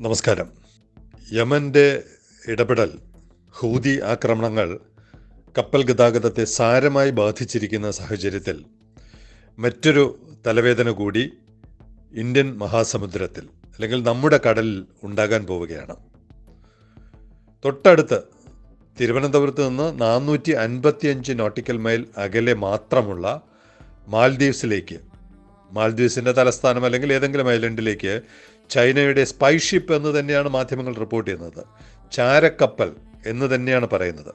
നമസ്കാരം. യമന്റെ ഇടപെടൽ ഹൂതി ആക്രമണങ്ങൾ കപ്പൽ ഗതാഗതത്തെ സാരമായി ബാധിച്ചിരിക്കുന്ന സാഹചര്യത്തിൽ മറ്റൊരു തലവേദന കൂടി ഇന്ത്യൻ മഹാസമുദ്രത്തിൽ അല്ലെങ്കിൽ നമ്മുടെ കടലിൽ ഉണ്ടാകാൻ പോവുകയാണ്. തൊട്ടടുത്ത് തിരുവനന്തപുരത്ത് നിന്ന് നാനൂറ്റി അൻപത്തിയഞ്ച് നോട്ടിക്കൽ മൈൽ അകലെ മാത്രമുള്ള മാൽദ്വീപ്സിലേക്ക് മാൽദ്വീപ്സിന്റെ തലസ്ഥാനം അല്ലെങ്കിൽ ഏതെങ്കിലും ഐലൻഡിലേക്ക് ചൈനയുടെ സ്പൈ ഷിപ്പ് എന്ന് തന്നെയാണ് മാധ്യമങ്ങൾ റിപ്പോർട്ട് ചെയ്യുന്നത്. ചാരക്കപ്പൽ എന്ന് തന്നെയാണ് പറയുന്നത്.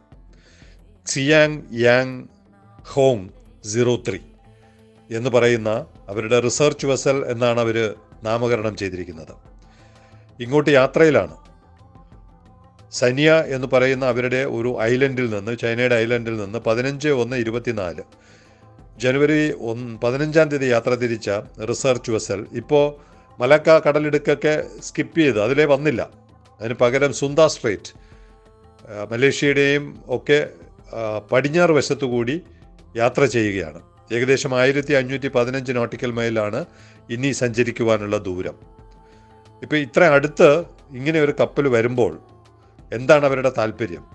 Xiang Yang Hong zero three എന്ന് പറയുന്ന അവരുടെ റിസർച്ച് വെസൽ എന്നാണ് അവർ നാമകരണം ചെയ്തിരിക്കുന്നത്. ഇങ്ങോട്ട് യാത്രയിലാണ്. സനിയ എന്ന് പറയുന്ന അവരുടെ ഒരു ഐലൻഡിൽ നിന്ന് ചൈനയുടെ ഐലൻഡിൽ നിന്ന് പതിനഞ്ച് ഒന്ന് ഇരുപത്തിനാല് ജനുവരി ഒന്ന് പതിനഞ്ചാം തീയതി യാത്ര തിരിച്ച റിസർച്ച് വെസൽ. ഇപ്പോൾ മലക്ക കടലിടുക്കൊക്കെ സ്കിപ്പ് ചെയ്ത്. അതിലേ വന്നില്ല. അതിന് പകരം സുന്ദ സ്ട്രേറ്റ്. മലേഷ്യയുടെയും ഒക്കെ പടിഞ്ഞാറ് വശത്തു കൂടി യാത്ര ചെയ്യുകയാണ്. ഏകദേശം ആയിരത്തി അഞ്ഞൂറ്റി പതിനഞ്ച് നോട്ടിക്കൽ മൈലാണ് ഇനി സഞ്ചരിക്കുവാനുള്ള ദൂരം. ഇപ്പോൾ ഇത്ര അടുത്ത് ഇങ്ങനെ ഒരു കപ്പൽ വരുമ്പോൾ എന്താണ് അവരുടെ താല്പര്യം?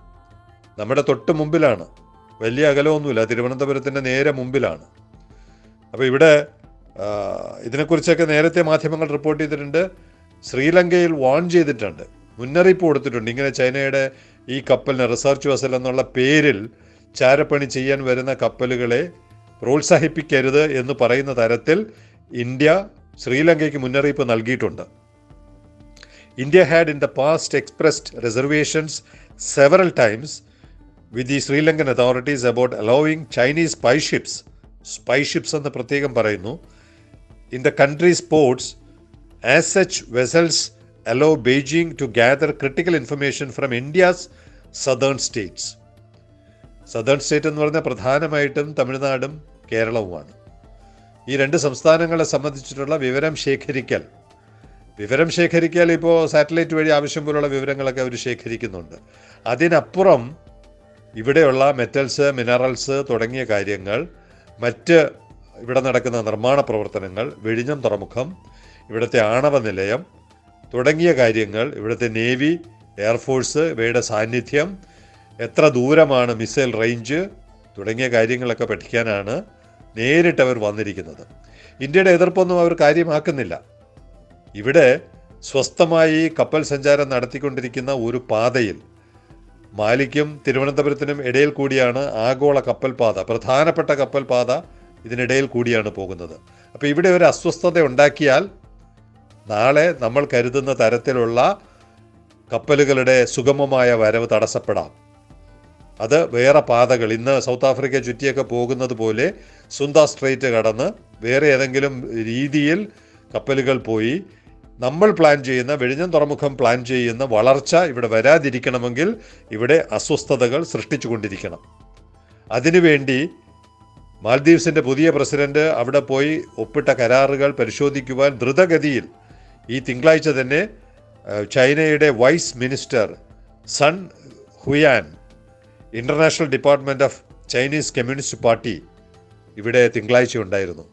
നമ്മുടെ തൊട്ട് മുമ്പിലാണ്. വലിയ അകലമൊന്നുമില്ല. തിരുവനന്തപുരത്തിന്റെ നേരെ മുമ്പിലാണ്. അപ്പോൾ ഇവിടെ ഇതിനെക്കുറിച്ചൊക്കെ നേരത്തെ മാധ്യമങ്ങൾ റിപ്പോർട്ട് ചെയ്തിട്ടുണ്ട്. ശ്രീലങ്കയിൽ വാൺ ചെയ്തിട്ടുണ്ട്. മുന്നറിയിപ്പ് കൊടുത്തിട്ടുണ്ട്. ഇങ്ങനെ ചൈനയുടെ ഈ കപ്പലിന് റിസർച്ച് വെസൽ എന്നുള്ള പേരിൽ ചാരപ്പണി ചെയ്യാൻ വരുന്ന കപ്പലുകളെ പ്രോത്സാഹിപ്പിക്കരുത് എന്ന് പറയുന്ന തരത്തിൽ ഇന്ത്യ ശ്രീലങ്കയ്ക്ക് മുന്നറിയിപ്പ് നൽകിയിട്ടുണ്ട്. India had in the past expressed reservations several times with the Sri Lankan authorities about about Chinese spy ships spy ships എന്ന് പ്രത്യേകം പറയുന്നു. In the country's ports as such vessels allow Beijing to gather critical information from India's southern states. Southern state എന്ന് പറഞ്ഞാൽ പ്രധാനമായിട്ടും തമിഴ്നാടും കേരളവുമാണ്. ഈ രണ്ട് സംസ്ഥാനങ്ങളെ സംബന്ധിച്ചിട്ടുള്ള വിവരം ശേഖരിക്കൽ. വിവരം ശേഖരിക്കാൻ ഇപ്പോൾ സാറ്റലൈറ്റ് വഴി ആവശ്യം പോലുള്ള വിവരങ്ങളൊക്കെ അവർ ശേഖരിക്കുന്നുണ്ട്. അതിനപ്പുറം ഇവിടെയുള്ള മെറ്റൽസ് മിനറൽസ് തുടങ്ങിയ കാര്യങ്ങൾ മറ്റ് ഇവിടെ നടക്കുന്ന നിർമ്മാണ പ്രവർത്തനങ്ങൾ വെഴിഞ്ഞം തുറമുഖം ഇവിടുത്തെ ആണവ നിലയം തുടങ്ങിയ കാര്യങ്ങൾ ഇവിടുത്തെ നേവി എയർഫോഴ്സ് ഇവയുടെ സാന്നിധ്യം എത്ര ദൂരമാണ് മിസൈൽ റേഞ്ച് തുടങ്ങിയ കാര്യങ്ങളൊക്കെ പഠിക്കാനാണ് നേരിട്ട് അവർ വന്നിരിക്കുന്നത്. ഇന്ത്യയുടെ എതിർപ്പൊന്നും അവർ കാര്യമാക്കുന്നില്ല. ഇവിടെ സ്വസ്ഥമായി കപ്പൽ സഞ്ചാരം നടത്തിക്കൊണ്ടിരിക്കുന്ന ഒരു പാതയിൽ മാലിക്കും തിരുവനന്തപുരത്തിനും ഇടയിൽ കൂടിയാണ് ആഗോള കപ്പൽ പാത പ്രധാനപ്പെട്ട കപ്പൽ പാത ഇതിനിടയിൽ കൂടിയാണ് പോകുന്നത്. അപ്പോൾ ഇവിടെ ഒരു അസ്വസ്ഥത ഉണ്ടാക്കിയാൽ നാളെ നമ്മൾ കരുതുന്ന തരത്തിലുള്ള കപ്പലുകളുടെ സുഗമമായ വരവ് തടസ്സപ്പെടാം. അത് വേറെ പാതകൾ ഇന്ന് സൗത്ത് ആഫ്രിക്ക ചുറ്റിയൊക്കെ പോകുന്നത് പോലെ സുന്ദ സ്ട്രേറ്റ് കടന്ന് വേറെ ഏതെങ്കിലും രീതിയിൽ കപ്പലുകൾ പോയി നമ്മൾ പ്ലാൻ ചെയ്യുന്ന വെഴിഞ്ഞം തുറമുഖം പ്ലാൻ ചെയ്യുന്ന വളർച്ച ഇവിടെ വരാതിരിക്കണമെങ്കിൽ ഇവിടെ അസ്വസ്ഥതകൾ സൃഷ്ടിച്ചുകൊണ്ടിരിക്കണം. അതിനുവേണ്ടി മാൽദീവ്സിന്റെ പുതിയ പ്രസിഡന്റ് അവിടെ പോയി ഒപ്പിട്ട കരാറുകൾ പരിശോധിക്കുവാൻ ദ്രുതഗതിയിൽ ഈ തിങ്കളാഴ്ച തന്നെ ചൈനയുടെ vice minister Sun Huyan international department of Chinese communist party ഇവിടെ തിങ്കളാഴ്ച ഉണ്ടായിരുന്നു.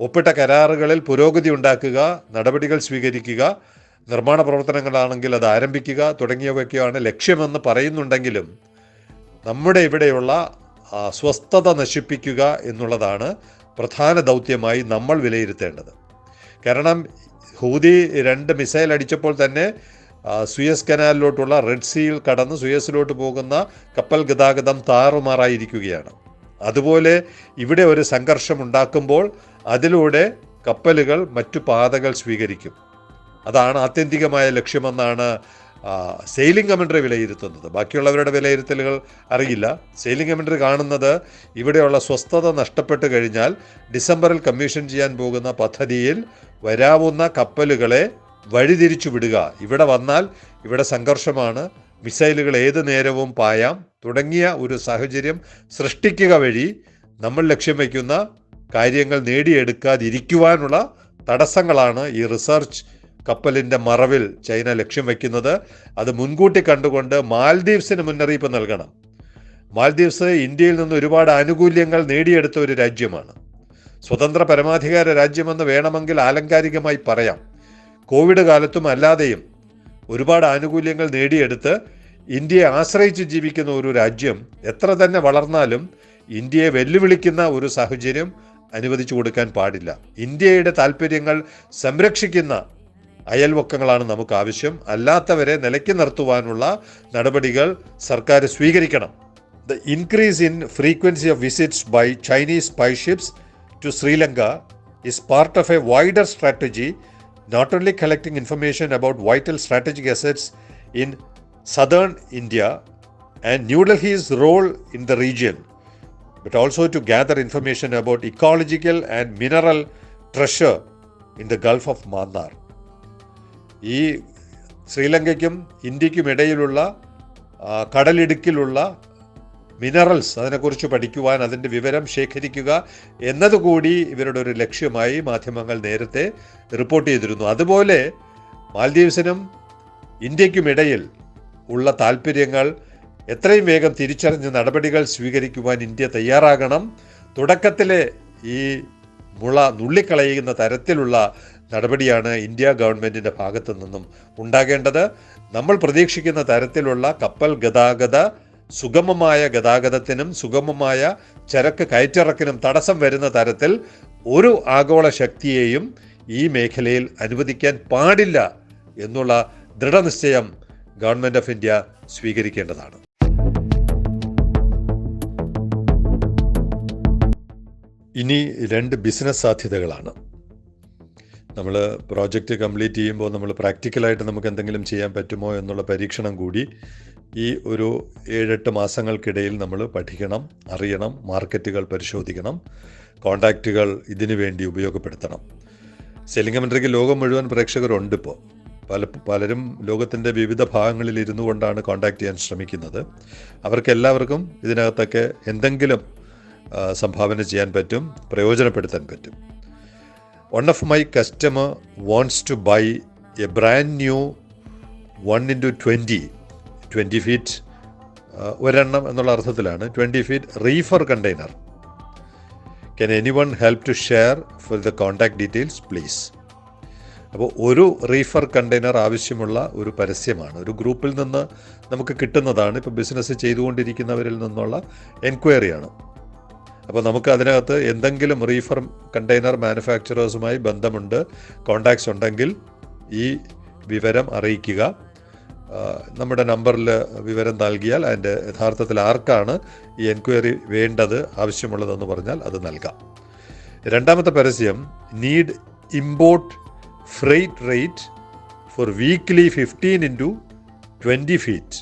ഒപ്പിട്ട കരാറുകളിൽ പുരോഗതി ഉണ്ടാക്കുക നടപടികൾ സ്വീകരിക്കുക നിർമ്മാണ പ്രവർത്തനങ്ങളാണെങ്കിൽ അത് ആരംഭിക്കുക തുടങ്ങിയവയൊക്കെയാണ് ലക്ഷ്യമെന്ന് പറയുന്നുണ്ടെങ്കിലും നമ്മുടെ ഇവിടെയുള്ള സ്വസ്ഥത നശിപ്പിക്കുക എന്നുള്ളതാണ് പ്രധാന ദൗത്യമായി നമ്മൾ വിലയിരുത്തേണ്ടത്. കാരണം ഹൂതി രണ്ട് മിസൈൽ അടിച്ചപ്പോൾ തന്നെ സുയസ് കനാലിലോട്ടുള്ള റെഡ് സീയിൽ കടന്ന് സുയസിലോട്ട് പോകുന്ന കപ്പൽ ഗതാഗതം താറുമാറായിരിക്കുകയാണ്. അതുപോലെ ഇവിടെ ഒരു സംഘർഷം ഉണ്ടാക്കുമ്പോൾ അതിലൂടെ കപ്പലുകൾ മറ്റു പാതകൾ സ്വീകരിക്കും. അതാണ് ആത്യന്തികമായ ലക്ഷ്യമെന്നാണ് സെയിലിംഗ് കമൻട്രി വിലയിരുത്തുന്നത്. ബാക്കിയുള്ളവരുടെ വിലയിരുത്തലുകൾ അറിയില്ല. സെയിലിംഗ് കമൻട്രി കാണുന്നത് ഇവിടെയുള്ള സ്വസ്ഥത നഷ്ടപ്പെട്ട് കഴിഞ്ഞാൽ ഡിസംബറിൽ കമ്മീഷൻ ചെയ്യാൻ പോകുന്ന പദ്ധതിയിൽ വരാവുന്ന കപ്പലുകളെ വഴിതിരിച്ചു വിടുക. ഇവിടെ വന്നാൽ ഇവിടെ സംഘർഷമാണ്. മിസൈലുകൾ ഏത് നേരവും പായാം. തുടങ്ങിയ ഒരു സാഹചര്യം സൃഷ്ടിക്കുക വഴി നമ്മൾ ലക്ഷ്യം വയ്ക്കുന്ന കാര്യങ്ങൾ നേടിയെടുക്കാതിരിക്കുവാനുള്ള തടസ്സങ്ങളാണ് ഈ റിസർച്ച് കപ്പലിന്റെ മറവിൽ ചൈന ലക്ഷ്യം വയ്ക്കുന്നത് അത് മുൻകൂട്ടി കണ്ടുകൊണ്ട് മാൽദീവ്സിന് മുന്നറിയിപ്പ് നൽകണം. മാൽദീവ്സ് ഇന്ത്യയിൽ നിന്ന് ഒരുപാട് ആനുകൂല്യങ്ങൾ നേടിയെടുത്ത ഒരു രാജ്യമാണ്. സ്വതന്ത്ര പരമാധികാര രാജ്യമെന്ന് വേണമെങ്കിൽ ആലങ്കാരികമായി പറയാം. കോവിഡ് കാലത്തും അല്ലാതെയും ഒരുപാട് ആനുകൂല്യങ്ങൾ നേടിയെടുത്ത് ഇന്ത്യയെ ആശ്രയിച്ച് ജീവിക്കുന്ന ഒരു രാജ്യം എത്ര തന്നെ വളർന്നാലും ഇന്ത്യയെ വെല്ലുവിളിക്കുന്ന ഒരു സാഹചര്യം അനുവദിച്ചു കൊടുക്കാൻ പാടില്ല. ഇന്ത്യയുടെ താല്പര്യങ്ങൾ സംരക്ഷിക്കുന്ന അയൽവക്കങ്ങളാണ് നമുക്ക് ആവശ്യം അല്ലാത്തവരെ നിലയ്ക്ക് നിർത്തുവാനുള്ള നടപടികൾ സർക്കാർ സ്വീകരിക്കണം the increase in frequency of visits by Chinese spy ships to Sri Lanka is part of a wider strategy not only collecting information about vital strategic assets in southern India and New Delhi's role in the region, but also to gather information about ecological and mineral treasure in the Gulf of Mannar. ഈ ശ്രീലങ്കയ്ക്കും ഇന്ത്യക്കും ഇടയിലുള്ള കടലിടുക്കിലുള്ള minerals അതിനെക്കുറിച്ച് പഠിക്കുവാൻ അതിന്റെ വിവരം ശേഖരിക്കുക എന്നതുകൂടി ഇവരുടെ ഒരു ലക്ഷ്യമായി മാധ്യമങ്ങൾ നേരത്തെ റിപ്പോർട്ട് ചെയ്തിരുന്നു. അതുപോലെ മാൽദീവ്സിനും ഇന്ത്യക്കുമിടയിൽ ഉള്ള താല്പര്യങ്ങൾ എത്രയും വേഗം തിരിച്ചറിഞ്ഞ് നടപടികൾ സ്വീകരിക്കുവാൻ ഇന്ത്യ തയ്യാറാകണം. തുടക്കത്തിലെ ഈ മുള നുള്ളിക്കളയുന്ന തരത്തിലുള്ള നടപടിയാണ് ഇന്ത്യ ഗവൺമെന്റിന്റെ ഭാഗത്തു നിന്നും ഉണ്ടാകേണ്ടത്. നമ്മൾ പ്രതീക്ഷിക്കുന്ന തരത്തിലുള്ള കപ്പൽ ഗതാഗത സുഗമമായ ഗതാഗതത്തിനും സുഗമമായ ചരക്ക് കയറ്റിറക്കിനും തടസ്സം വരുന്ന തരത്തിൽ ഒരു ആഗോള ശക്തിയെയും ഈ മേഖലയിൽ അനുവദിക്കാൻ പാടില്ല എന്നുള്ള ദൃഢനിശ്ചയം ഗവൺമെന്റ് ഓഫ് ഇന്ത്യ സ്വീകരിക്കേണ്ടതാണ്. ഇനി രണ്ട് ബിസിനസ് സാധ്യതകളാണ്. നമ്മൾ പ്രോജക്റ്റ് കംപ്ലീറ്റ് ചെയ്യുമ്പോൾ നമ്മൾ പ്രാക്ടിക്കലായിട്ട് നമുക്ക് എന്തെങ്കിലും ചെയ്യാൻ പറ്റുമോ എന്നുള്ള പരീക്ഷണം കൂടി ഈ ഒരു ഏഴെട്ട് മാസങ്ങൾക്കിടയിൽ നമ്മൾ പഠിക്കണം അറിയണം മാർക്കറ്റുകൾ പരിശോധിക്കണം കോണ്ടാക്റ്റുകൾ ഇതിനു വേണ്ടി ഉപയോഗപ്പെടുത്തണം. സെല്ലിംഗ് കമൻട്രിക്ക് ലോകം മുഴുവൻ പ്രേക്ഷകരുണ്ട് ഇപ്പോൾ പല പലരും ലോകത്തിന്റെ വിവിധ ഭാഗങ്ങളിൽ ഇരുന്നു കൊണ്ടാണ് കോണ്ടാക്ട് ചെയ്യാൻ ശ്രമിക്കുന്നത്. അവർക്ക് എല്ലാവർക്കും ഇതിനകത്തൊക്കെ എന്തെങ്കിലും സംഭാവന ചെയ്യാൻ പറ്റും പ്രയോജനപ്പെടുത്താൻ പറ്റും. One of my customer wants to buy a brand new one into twenty twenty feet ഒരെണ്ണം എന്നുള്ള അർത്ഥത്തിലാണ്. Twenty feet reefer container can any one help to share for the contact details please അപ്പോൾ ഒരു റീഫർ കണ്ടെയ്നർ ആവശ്യമുള്ള ഒരു പരസ്യമാണ്. ഒരു ഗ്രൂപ്പിൽ നിന്ന് നമുക്ക് കിട്ടുന്നതാണ്. ഇപ്പോൾ ബിസിനസ് ചെയ്തുകൊണ്ടിരിക്കുന്നവരിൽ നിന്നുള്ള എൻക്വയറിയാണ് അപ്പോൾ നമുക്ക് അതിനകത്ത് എന്തെങ്കിലും റീഫർം കണ്ടെയ്നർ മാനുഫാക്ചറേഴ്സുമായി ബന്ധമുണ്ട് കോണ്ടാക്ട്സ് ഉണ്ടെങ്കിൽ ഈ വിവരം അറിയിക്കുക. നമ്മുടെ നമ്പറിൽ വിവരം നൽകിയാൽ അതിന്റെ യഥാർത്ഥത്തിൽ ആർക്കാണ് ഈ എൻക്വയറി വേണ്ടത് ആവശ്യമുള്ളതെന്ന് പറഞ്ഞാൽ അത് നൽകാം. രണ്ടാമത്തെ പരസ്യം need import freight rate for weekly fifteen into twenty feet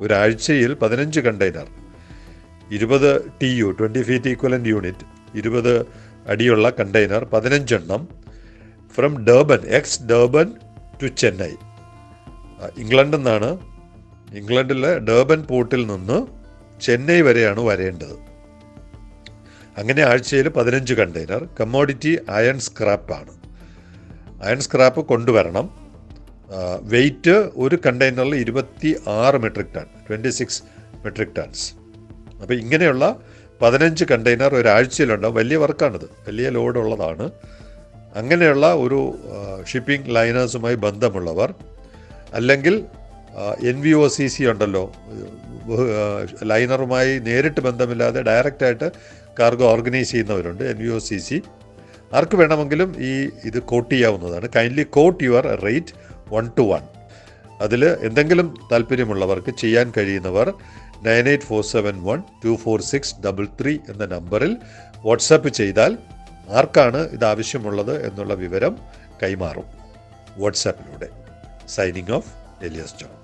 ഒരാഴ്ചയിൽ പതിനഞ്ച് കണ്ടെയ്നർ ഇരുപത് T U twenty feet equivalent unit ഇരുപത് അടിയുള്ള കണ്ടെയ്നർ പതിനഞ്ചെണ്ണം from Durban ex Durban to Chennai ഇംഗ്ലണ്ടിൽ നിന്നാണ്. ഇംഗ്ലണ്ടിലെ ഡേബൻ പോർട്ടിൽ നിന്ന് ചെന്നൈ വരെയാണ് വരേണ്ടത്. അങ്ങനെ ആഴ്ചയിൽ പതിനഞ്ച് കണ്ടെയ്നർ കമ്മോഡിറ്റി അയൺ സ്ക്രാപ്പാണ് അയൺ സ്ക്രാപ്പ് കൊണ്ടുവരണം. വെയിറ്റ് ഒരു കണ്ടെയ്നറിൽ ഇരുപത്തി ആറ് metric ton twenty six metric tons അപ്പോൾ ഇങ്ങനെയുള്ള പതിനഞ്ച് കണ്ടെയ്നർ ഒരാഴ്ചയിലുണ്ടാവും. വലിയ വർക്കാണിത്. വലിയ ലോഡുള്ളതാണ്. അങ്ങനെയുള്ള ഒരു ഷിപ്പിംഗ് ലൈനേഴ്സുമായി ബന്ധമുള്ളവർ അല്ലെങ്കിൽ N V O C C ഉണ്ടല്ലോ ലൈനറുമായി നേരിട്ട് ബന്ധമില്ലാതെ ഡയറക്റ്റായിട്ട് കാർഗോ ഓർഗനൈസ് ചെയ്യുന്നവരുണ്ട് N V O C C ആർക്ക് വേണമെങ്കിലും ഈ ഇത് കോട്ട് ചെയ്യാവുന്നതാണ്. Kindly quote your rate one two one അതിൽ എന്തെങ്കിലും താല്പര്യമുള്ളവർക്ക് ചെയ്യാൻ കഴിയുന്നവർ nine eight four seven one two four six double three എന്ന നമ്പറിൽ വാട്സാപ്പ് ചെയ്താൽ ആർക്കാണ് ഇത് ആവശ്യമുള്ളത് എന്നുള്ള വിവരം കൈമാറും. വാട്സാപ്പിലൂടെ സൈനിങ് ഓഫ് എലിയസ് ജോൺ